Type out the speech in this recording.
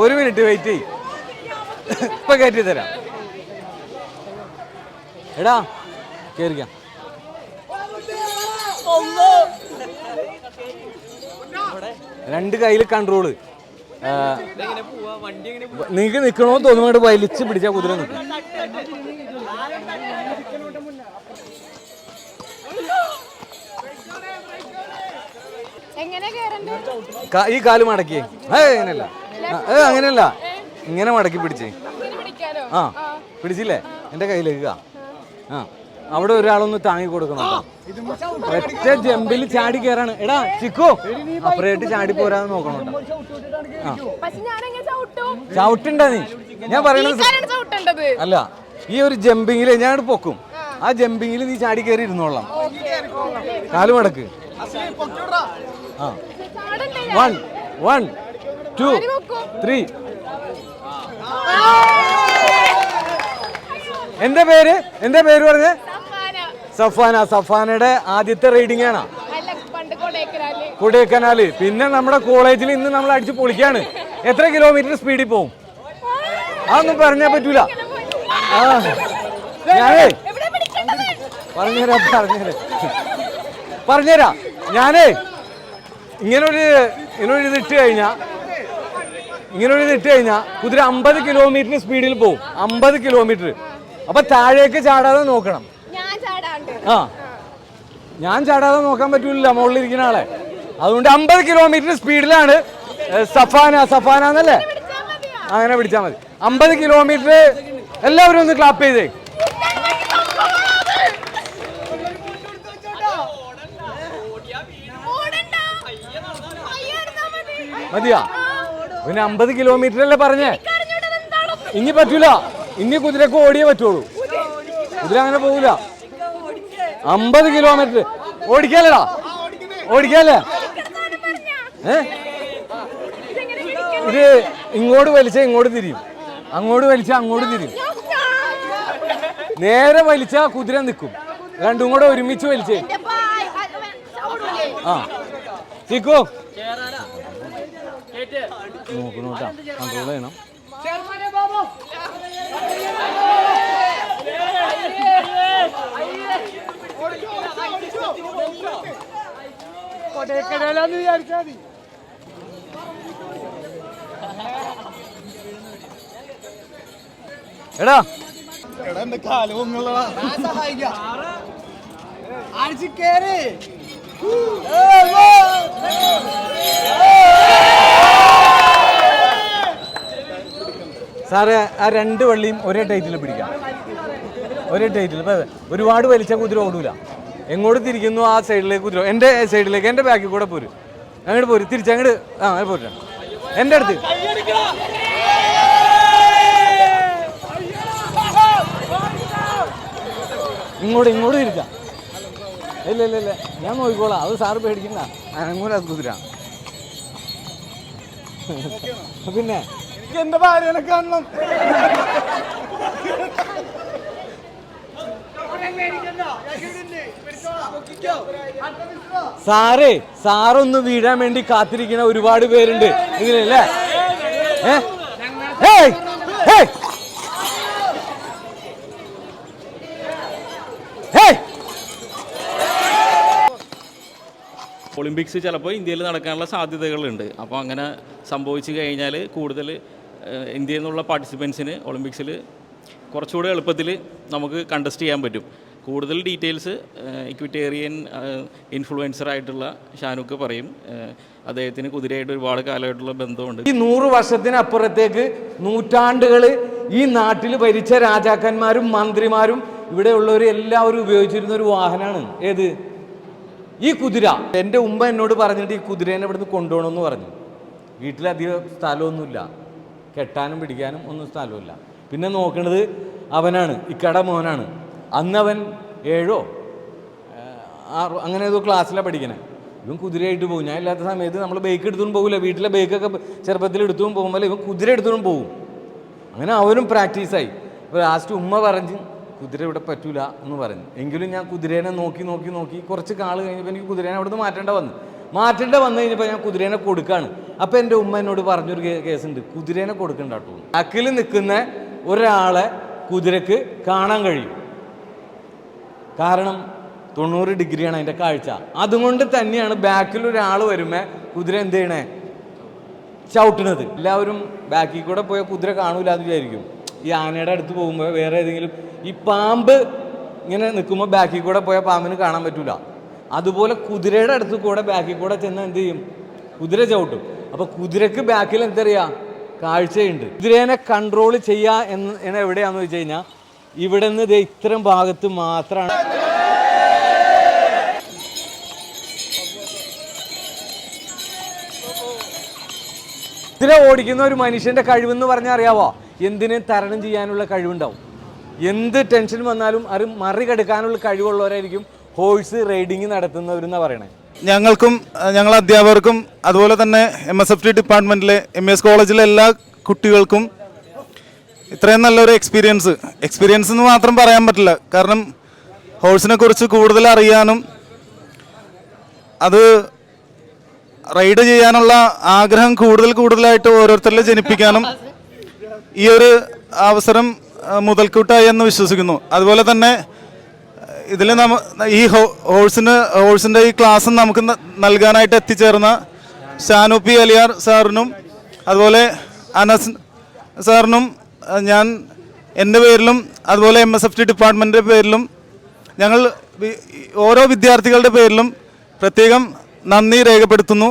ഒരു minute wait ചെയ് ഇപ്പൊ കയറ്റി തരാം. എടാ കേറിക്കാം രണ്ട് കയ്യിൽ കൺട്രോൾ. നിങ്ങൾക്ക് നിക്കണോ തോന്നുന്നു വലിച്ച് പിടിച്ചാ കുതിര നിൽക്കും ഈ കാൽ മടക്കി. ഏ അങ്ങനെയല്ല. ഏ അങ്ങനെയല്ല. ഇങ്ങനെ മടക്കി പിടിച്ചേ. ആ പിടിച്ചില്ലേ? എന്റെ കയ്യിലേക്ക്. ആ അവിടെ ഒരാളൊന്ന് താങ്ങി കൊടുക്കണം. ഒറ്റ ജമ്പിൽ ചാടി കയറാണ് എടാ ചിക്കു. അപ്പുറമായിട്ട് ചാടി പോരാന്ന് നോക്കണം ചവിട്ടുണ്ടാ നീ. ഞാൻ പറയണത് അല്ല. ഈ ഒരു ജമ്പിങ്ങിൽ ഞാൻ പൊക്കും. ആ. ജമ്പിങ്ങിൽ നീ ചാടി കയറി ഇരുന്നോളാം. കാൽ മടക്ക്. ആ. വൺ വൺ ടു ത്രീ എന്റെ പേര്? എന്റെ പേര് പറഞ്ഞ? സഫാന. സഫാന സഫാനയുടെ ആദ്യത്തെ റൈഡിംഗ് ആണ്. കൊടൈക്കനാല്. കൊടൈക്കനാല്. പിന്നെ നമ്മുടെ കോളേജിൽ ഇന്ന് നമ്മൾ അടിച്ച് പൊളിക്കാണ്. എത്ര കിലോമീറ്റർ സ്പീഡിൽ പോവും? അതൊന്നും പറഞ്ഞാൽ പറ്റൂല. ഞാനേ. പറഞ്ഞുതരാം പറഞ്ഞുതരാം. പറഞ്ഞുതരാം. ഞാനേ ഇങ്ങനൊരു ഇങ്ങനൊരു ഇതിട്ട് ഇട്ട് കഴിഞ്ഞാ ഇങ്ങനൊരു ഇതിട്ട് ഇട്ട് കഴിഞ്ഞാ കുതിര അമ്പത് കിലോമീറ്റർ സ്പീഡിൽ പോവും. അമ്പത് കിലോമീറ്റർ അപ്പൊ താഴേക്ക് ചാടാതെ നോക്കണം. ആ. ഞാൻ ചാടാതെ നോക്കാൻ പറ്റൂല മുകളിലിരിക്കുന്ന ആളെ. അതുകൊണ്ട് അമ്പത് കിലോമീറ്റർ സ്പീഡിലാണ് സഫാന സഫാന എന്നല്ലേ? അങ്ങനെ പിടിച്ചാൽ മതി. അമ്പത് കിലോമീറ്റർ എല്ലാവരും ഒന്ന് ക്ലാപ്പ് ചെയ്തേ. മതിയാ? പിന്നെ അമ്പത് കിലോമീറ്റർ അല്ലേ പറഞ്ഞേ? ഇനി പറ്റൂല. ഇനി കുതിരക്ക് ഓടിയേ പറ്റുള്ളൂ. കുതിര അങ്ങനെ പോകൂല അമ്പത് കിലോമീറ്റർ. ഓടിക്കാലടാ. ഓടിക്കാല്ലേ ഏ? ഇത് ഇങ്ങോട്ട് വലിച്ചാൽ ഇങ്ങോട്ട് തിരിയും. അങ്ങോട്ട് വലിച്ച അങ്ങോട്ട് തിരിയും. നേരെ വലിച്ച കുതിര നിൽക്കും രണ്ടും കൂടെ ഒരുമിച്ച് വലിച്ചേ? ആ. ചിക്കു. നോക്കണോട്ടാ. കൺട്രോൾ ചെയ്യണം. കൊടൈക്കനാലാന്ന് വിചാരിച്ചാ മതി. എടാ. എടാ എന്റെ കാൽ സഹായിക്കാം. അടിച്ച് കേറി. സാറേ ആ രണ്ട് വള്ളിയും ഒരേ ടൈറ്റിൽ പിടിക്കാം. ഒരേ ടൈറ്റിൽ ഇപ്പൊ ഒരുപാട് വലിച്ച കുതിര ഓടൂല. എങ്ങോട്ട് തിരിക്കുന്നു ആ സൈഡിലേക്ക് കുതിര എന്റെ സൈഡിലേക്ക് എന്റെ ബാക്കിൽ കൂടെ പോരും. അങ്ങോട്ട് പോരും തിരിച്ചങ്ങോട്ട് ആ അങ്ങനെ പോരാ. എന്റെ അടുത്ത്. ഇങ്ങോട്ട് ഇങ്ങോട്ടും ഇരിക്കാം. ഇല്ല ഇല്ല ഇല്ല. ഞാൻ നോക്കിക്കോളാം. അത് സാറ് പേടിക്കണ്ട. അങ്ങോട്ട് അത് കുതിര പിന്നെ? എന്റെ ഭാര്യനെ കാണണം. സാറേ സാറൊന്ന് വീഴാൻ വേണ്ടി കാത്തിരിക്കുന്ന ഒരുപാട് പേരുണ്ട്. ഇതിലല്ലേ? ഏ? ഏയ്! ഏയ്! ഒളിമ്പിക്സ് ചിലപ്പോൾ ഇന്ത്യയിൽ നടക്കാനുള്ള സാധ്യതകളുണ്ട്. അപ്പോൾ അങ്ങനെ സംഭവിച്ചു കഴിഞ്ഞാൽ കൂടുതൽ ഇന്ത്യയിൽ നിന്നുള്ള പാർട്ടിസിപ്പൻസിന് ഒളിമ്പിക്സിൽ കുറച്ചുകൂടെ എളുപ്പത്തിൽ നമുക്ക് കണ്ടസ്റ്റ് ചെയ്യാൻ പറ്റും. കൂടുതൽ ഡീറ്റെയിൽസ് ഇക്വിറ്റേറിയൻ ഇൻഫ്ലുവൻസർ ആയിട്ടുള്ള ഷാനുക്ക് പറയും. അദ്ദേഹത്തിന് കുതിരയായിട്ട് ഒരുപാട് കാലമായിട്ടുള്ള ബന്ധമുണ്ട്. ഈ നൂറ് വർഷത്തിനപ്പുറത്തേക്ക് നൂറ്റാണ്ടുകൾ ഈ നാട്ടിൽ ഭരിച്ച രാജാക്കന്മാരും മന്ത്രിമാരും ഇവിടെയുള്ളവർ എല്ലാവരും ഉപയോഗിച്ചിരുന്ന ഒരു വാഹനമാണ് ഏത്? ഈ കുതിര. എന്റെ ഉമ്മ എന്നോട് പറഞ്ഞിട്ട് ഈ കുതിരേനെ ഇവിടുന്ന് കൊണ്ടുപോകണമെന്ന് പറഞ്ഞു. വീട്ടിലധികം സ്ഥലമൊന്നുമില്ല. കെട്ടാനും പിടിക്കാനും ഒന്നും സ്ഥലമില്ല. പിന്നെ നോക്കണത് അവനാണ്. ഇക്കട മോനാണ്. അന്ന് അവൻ ഏഴോ? ആറോ അങ്ങനെ ഏതോ ക്ലാസ്സിലാണ് പഠിക്കണേ. ഇവൻ കുതിരയായിട്ട് പോകും ഞാൻ ഇല്ലാത്ത സമയത്ത് നമ്മൾ ബൈക്ക് എടുത്തുകൊണ്ട് പോകില്ല വീട്ടിലെ ബൈക്കൊക്കെ ചെറുപ്പത്തിൽ എടുത്തുകൊണ്ട് പോകുമ്പോൾ ഇവൻ കുതിര എടുത്തുകൊണ്ട് പോകും അങ്ങനെ അവനും പ്രാക്ടീസായി ഇപ്പോൾ ലാസ്റ്റ് ഉമ്മ പറഞ്ഞ് കുതിര ഇവിടെ പറ്റൂല എന്ന് പറഞ്ഞു എങ്കിലും ഞാൻ കുതിരേനെ നോക്കി നോക്കി നോക്കി കുറച്ച് കാൾ കഴിഞ്ഞപ്പോൾ എനിക്ക് കുതിരേനെ അവിടുന്ന് മാറ്റേണ്ട വന്നു. മാറ്റേണ്ട വന്നു കഴിഞ്ഞപ്പോൾ ഞാൻ കുതിരേനെ കൊടുക്കുകയാണ് അപ്പോൾ എന്റെ ഉമ്മ എന്നോട് പറഞ്ഞൊരു കേസുണ്ട്. കുതിരേനെ കൊടുക്കണ്ട കേട്ടോ. അക്കിൽ നിൽക്കുന്ന ഒരാളെ കുതിരക്ക് കാണാൻ കഴിയും. കാരണം തൊണ്ണൂറ് ഡിഗ്രിയാണ് അതിന്റെ കാഴ്ച. അതുകൊണ്ട് തന്നെയാണ് ബാക്കിൽ ഒരാൾ വരുമ്പോൾ കുതിര എന്ത് ചെയ്യണേ? ചവിട്ടണത്. എല്ലാവരും ബാക്കിൽ കൂടെ പോയ കുതിര കാണൂല എന്ന് വിചാരിക്കും. ഈ ആനയുടെ അടുത്ത് പോകുമ്പോൾ വേറെ ഏതെങ്കിലും ഈ പാമ്പ് ഇങ്ങനെ നിൽക്കുമ്പോൾ ബാക്കിൽ കൂടെ പോയ പാമ്പിന് കാണാൻ പറ്റൂല. അതുപോലെ കുതിരയുടെ അടുത്ത് കൂടെ ബാക്കിൽ കൂടെ ചെന്ന് എന്ത് ചെയ്യും? കുതിര ചവിട്ടും. അപ്പോൾ കുതിരക്ക് ബാക്കിൽ എന്തറിയാ? കാഴ്ചയുണ്ട്. കുതിരേനെ കൺട്രോൾ ചെയ്യുക എന്ന് എവിടെയാന്ന് വെച്ച് കഴിഞ്ഞാൽ ഇവിടെ നിന്ന് ദേ ഇത്തരം ഭാഗത്ത് മാത്രമാണ് കുതിര ഓടിക്കുന്ന ഒരു മനുഷ്യന്റെ കഴിവെന്ന് പറഞ്ഞാൽ അറിയാവോ? എന്തിനും തരണം ചെയ്യാനുള്ള കഴിവുണ്ടാവും? എന്ത് ടെൻഷൻ വന്നാലും അത് മറികടക്കാനുള്ള കഴിവുള്ളവരായിരിക്കും ഹോഴ്സ് റൈഡിങ് നടത്തുന്നവരെന്നാണ് പറയണേ. ഞങ്ങൾക്കും ഞങ്ങൾ അധ്യാപകർക്കും അതുപോലെ തന്നെ എം എസ് എഫ് ടി ഡിപ്പാർട്ട്മെന്റിലെ എം എസ് കോളേജിലെ എല്ലാ കുട്ടികൾക്കും ഇത്രയും നല്ലൊരു എക്സ്പീരിയൻസ് എക്സ്പീരിയൻസ് എന്ന് മാത്രം പറയാൻ പറ്റില്ല. കാരണം ഹോഴ്സിനെ കുറിച്ച് കൂടുതൽ അറിയാനും അത് റൈഡ് ചെയ്യാനുള്ള ആഗ്രഹം കൂടുതൽ കൂടുതലായിട്ട് ഓരോരുത്തരിൽ ജനിപ്പിക്കാനും ഈ ഒരു അവസരം മുതൽക്കൂട്ടായി എന്ന് വിശ്വസിക്കുന്നു. അതുപോലെ തന്നെ ഇതിൽ നമ്മ ഈ ഹോഴ്സിന് ഹോഴ്സിന്റെ ഈ ക്ലാസ് നമുക്ക് നൽകാനായിട്ട് എത്തിച്ചേർന്ന ഷാനു പി അലിയാർ സാറിനും അതുപോലെ അനസ് സാറിനും ഞാൻ എന്റെ പേരിലും അതുപോലെ എം എസ് എഫ് ടി ഡിപ്പാർട്ട്മെന്റിന്റെ പേരിലും ഞങ്ങൾ ഓരോ വിദ്യാർത്ഥികളുടെ പേരിലും പ്രത്യേകം നന്ദി രേഖപ്പെടുത്തുന്നു.